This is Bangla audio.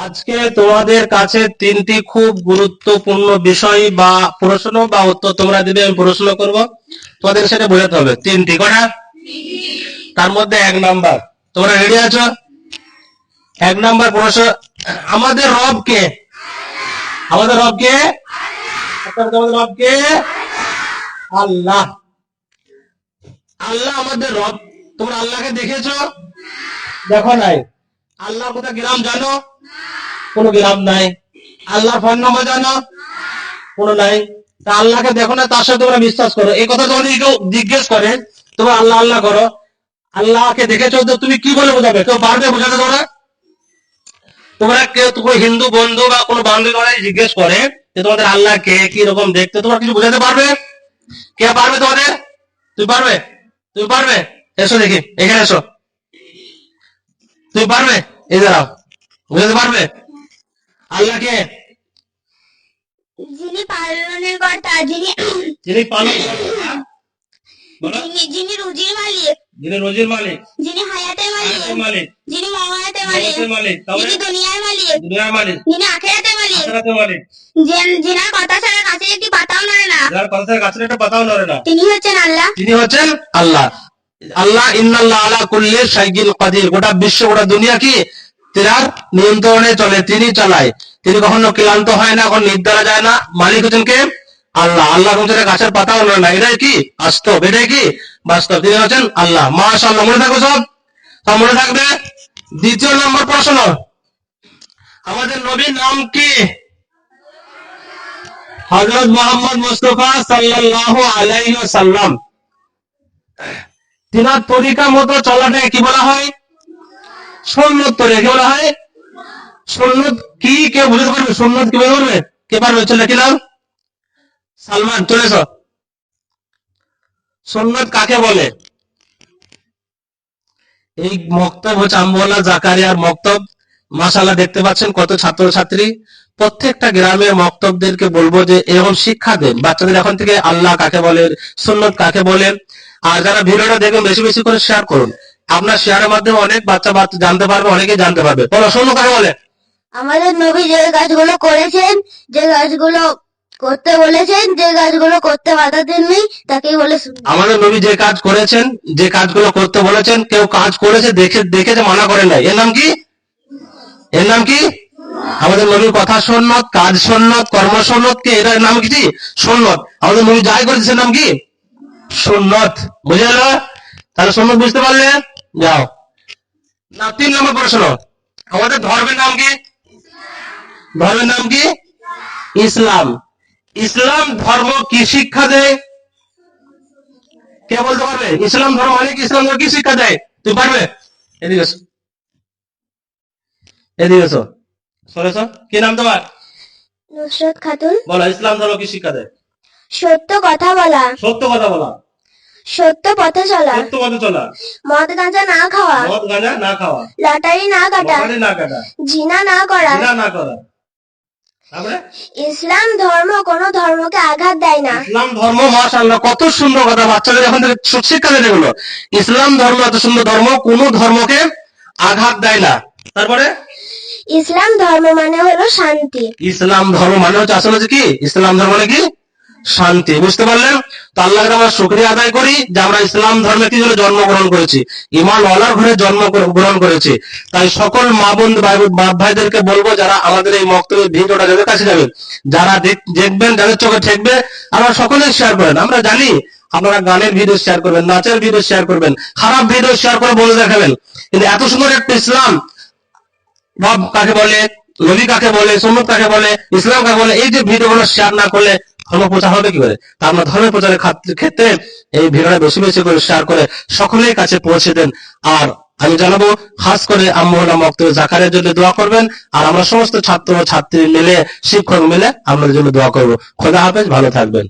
আজকে তোমাদের কাছে তিনটি খুব গুরুত্বপূর্ণ বিষয় বা প্রশ্ন বা উত্তর তোমরা দিবে, আমি প্রশ্ন করব। তোমাদের সেটা বোঝাতে হবে। তিনটি, কটা? তার মধ্যে এক নাম্বার। তোমরা রেডি আছো? এক নাম্বার প্রশ্ন, আমাদের রব কে? আমাদের রব কে? আমাদের রব কে? আল্লাহ। আল্লাহ আমাদের রব। তোমরা আল্লাহকে দেখেছ? দেখো নাই। আল্লাহ কোথায় গ্রাম জানো? কোনো গ্রাম নাই। আল্লাহ ফোন নম্বর জানো? কোনো নাই। তা আল্লাহকে দেখো না, তার সাথে তোমরা বিশ্বাস করো। এই কথা যখন কেউ জিজ্ঞেস করে, তোমরা আল্লাহ আল্লাহ করো। আল্লাহকে দেখেছ তো তুমি কি বলে বোঝাবে? কেউ পারবে বোঝাতে তোমরা? তোমরা কেউ তোমার হিন্দু বন্ধু বা কোনো বান্ধবী তোমরা জিজ্ঞেস করে যে তোমাদের আল্লাহ কে, কি রকম দেখতে, তোমরা কিছু বোঝাতে পারবে? কে পারবে তোমাদের? তুমি পারবে? তুমি পারবে? এসো দেখি, এখানে এসো। তুমি পারবে? এই দাঁড়াও বুঝতে পারবে? আল্লাহ কে যিনি পালনের কর্তা যিনি যিনি পালন করেন? বলো। যিনি যিনি রুজির মালিক। যিনি রোজির মালিক। যিনি হায়াতের মালিক। যিনি মহায়াতের মালিক। মৌতের মালিক। তাহলে? যিনি দুনিয়ার মালিক। দুনিয়ার মালিক। যিনি আখেরাতের মালিক। আখেরাতের মালিক। যিনার কথা ছাড়া কাছে একটি পাতাও নড়ে না। যার গাছের একটা পাতাও নড়ে না। তিনি হচ্ছেন আল্লাহ। তিনি হচ্ছেন আল্লাহ। আল্লাহ ইন্নাল্লাহ আলা কুল্লি শাইগিল কাদির। গোটা বিশ্ব গোটা দুনিয়া কি তিনার নিয়ন্ত্রণে চলে, তিনি চালায়। তিনি কখনো ক্লান্ত হয় না, কখনো নির্দারা যায় না। মালিক হচ্ছেন কে? আল্লাহ। আল্লাহ কোন গাছের পাতাও নড়ে না। এটাই কি? বাস্তব। এটাই কি? বাস্তব। তিনি হচ্ছেন আল্লাহ। মাশাআল্লাহ। মনে থাকবে সব? সব মনে থাকবে? দ্বিতীয় নম্বর প্রশ্ন। আমাদের নবীর নাম কি? হযরত মোহাম্মদ মুস্তাফা সাল্লাল্লাহু আলাইহি ওয়াসাল্লাম। তিনার তরিকা মতো চলাটাকে কি বলা হয়? সুন্নত তরিকা কি বলা হয়? সুন্নত কি? কে বুঝতে পারবে? সুন্নত কি কে পারবে? চলে কি নাম? সালমান চলে এসো সুন্নত কাকে বলে? এই মক্তব হচ্ছে জাকারিয়ার মক্তব। মাসালা দেখতে পাচ্ছেন কত ছাত্র ছাত্রী প্রত্যেকটা গ্রামের মক্তবদেরকে বলব যে, এরকম শিক্ষা দেন। বাচ্চাদের এখন থেকে আল্লাহ কাকে বলে সুন্নত কাকে বলে? আর যারা ভিডিওটা দেখবেন, বেশি বেশি করে শেয়ার করুন। আপনার শেয়ারের মাধ্যমে অনেক বাচ্চা বাচ্চা জানতে পারবে অনেকেই জানতে পারবে। বলো শোনো কাকে বলে? আমাদের নবী যে কাজগুলো করেছেন যে কাজগুলো করতে বলেছেন যে কাজগুলো করতে বাধা দেননি তাকেই বলে। আমাদের নবী যে কাজ করেছেন যে কাজগুলো করতে বলেছেন কেউ কাজ করেছে দেখে দেখেছে মানা করে নাই। এর নাম কি? এর নাম কি? আমাদের নবীর কথা সন্ন্যত কাজ সন্ন্যত কর্ম সন্ন্যত কে? এটার নাম কি? সন্ন্যত। আমাদের নবী যাই করেছে নাম কি? সন্ন্যত। বুঝে তাহলে সন্ন্যত বুঝতে পারলে? যাও। না তিন নম্বর প্রশ্ন। আমাদের ধর্মের নাম কি? ধর্মের নাম কি? ইসলাম। ইসলাম ধর্ম কি শিক্ষা দেয়? কে বলতে পারবে? ইসলাম ধর্ম অনেক ইসলাম ধর্ম কি শিক্ষা দেয়? তুই পারবে? এদিকে। এদিকে এসো। সরে এসো। কি নাম তোমার? নুসরত খাতুন। বলো ইসলাম ধর্ম কি শিক্ষা দেয়? সত্য কথা বলা। সত্য কথা বলা। সত্য পথে চলা। সত্য পথে চলা। মদ গাঁজা না খাওয়া। মদ গাঁজা না খাওয়া। লটারি না কাটা। না কাটা। জিনা না করা। জিনা না করা। ইসলাম ধর্ম কোনো ধর্মকে আঘাত দেয় না। ইসলাম ধর্ম মাশাআল্লাহ কত সুন্দর কথা। বাচ্চাদের এখন শিক্ষা দেয় এগুলো। ইসলাম ধর্ম এত সুন্দর ধর্ম কোন ধর্মকে আঘাত দেয় না। তারপরে? ইসলাম ধর্ম মানে হলো শান্তি। ইসলাম ধর্ম মানে হচ্ছে আসলে কি? ইসলাম ধর্ম মানে কি? শান্তি, বুঝতে পারলেন? তো আল্লাহকে আমরা শুক্রিয়া আদায় করি যে আমরা ইসলাম ধর্মে কি জন্য জন্মগ্রহণ করেছি ইমান ওয়ালার ঘরে জন্ম গ্রহণ করেছি। তাই সকল মা বোন বাপ ভাইদেরকে বলব, যারা আমাদের এই মক্তব্যের ভিডিওটা যাদের কাছে যাবেন, যারা দেখবেন, যাদের চোখে ঠেকবে আমরা সকলে শেয়ার করেন। আমরা জানি আপনারা গানের ভিডিও শেয়ার করবেন, নাচের ভিডিও শেয়ার করবেন, খারাপ ভিডিও শেয়ার করে বলে দেখাবেন। কিন্তু এত সুন্দর একটা ইসলাম, রব কাকে বলে, নবী কাকে বলে, সুন্নত কাকে বলে, ইসলাম কাকে বলে, এই যে ভিডিওগুলো শেয়ার না করলে ধর্ম প্রচার হবে কি করে? তা আমরা ধর্ম প্রচারের ক্ষেত্রে এই ভিডিওটা বেশি বেশি করে শেয়ার করে সকলের কাছে পৌঁছে দেন। আর আমি জানাব, খাস করে আম্মহলা মক্ত জাকারের জন্য দোয়া করবেন, আর আমরা সমস্ত ছাত্র ছাত্রী মিলে, শিক্ষক মিলে আমরা জন্য দোয়া করব। খোদা হাফেজ, ভালো থাকবেন।